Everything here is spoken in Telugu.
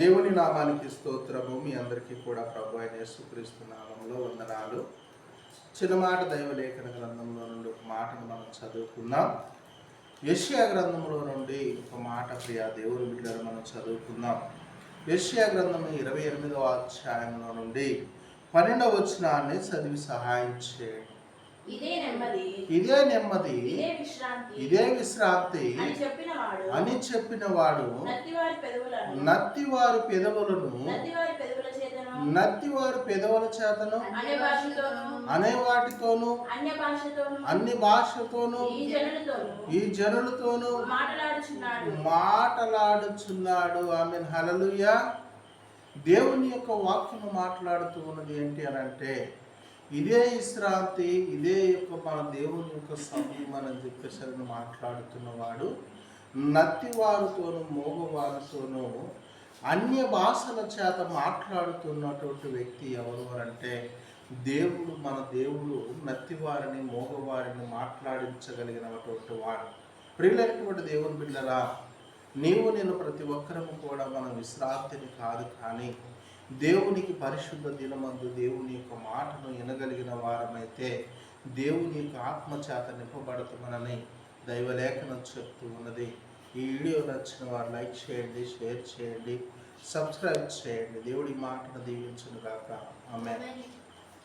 దేవుని నామానికి స్తోత్రము. మీ అందరికీ కూడా ప్రభు అయిన యేసుక్రీస్తు నామంలో వందనాలు. చిన్నమాట దైవలేఖన గ్రంథంలో నుండి ఒక మాటను మనం చదువుకుందాం. యష్యా గ్రంథంలో నుండి ఒక మాట ప్రియా దేవుని బిడ్డలు మనం చదువుకుందాం. యష్యా గ్రంథం ఇరవై ఎనిమిదవ అధ్యాయంలో నుండి పన్నెండవ వచనాన్ని చదివి సహాయం చేయండి. ఇదే నెమ్మది. ఇదే విశ్రాంతి. అని చెప్పిన వాడు వాడు నత్తివారి పెదవులను. నత్తివారి పెదవులను నత్తివారి పెదవుల చేతను. అనే వాటితోను అన్ని భాషతోను ఈ జనులతోను. మాటలాడుచున్నాడు. ఆమె హలలుయ దేవుని యొక్క వాక్యము మాట్లాడుతూ ఉన్నది ఏంటి అని అంటే ఇదే విశ్రాంతి ఇదే యొక్క మన దేవుని యొక్క సమయం అని చెప్పేసి అని మాట్లాడుతున్నవాడు నత్తివారితోనూ మోగవారితోనూ అన్య భాషల చేత మాట్లాడుతున్నటువంటి వ్యక్తి ఎవరు అంటే దేవుడు మన దేవుడు నత్తివారిని మోగవారిని మాట్లాడించగలిగినటువంటి వాడు. ప్రియులైనటువంటి దేవుని బిడ్డరా నీవు నేను ప్రతి ఒక్కరము కూడా మన విశ్రాంతిని కాదు కానీ దేవునికి పరిశుద్ధ దినమందు దేవుని యొక్క మాటను వినగలిగిన వారమైతే దేవుని యొక్క ఆత్మచేత నింపబడుతుమనని దైవలేఖనం చెప్తూ ఉన్నది. ఈ వీడియో నచ్చిన వారు లైక్ చేయండి షేర్ చేయండి సబ్స్క్రైబ్ చేయండి. దేవుడి మాటను దీవించును కాక ఆమె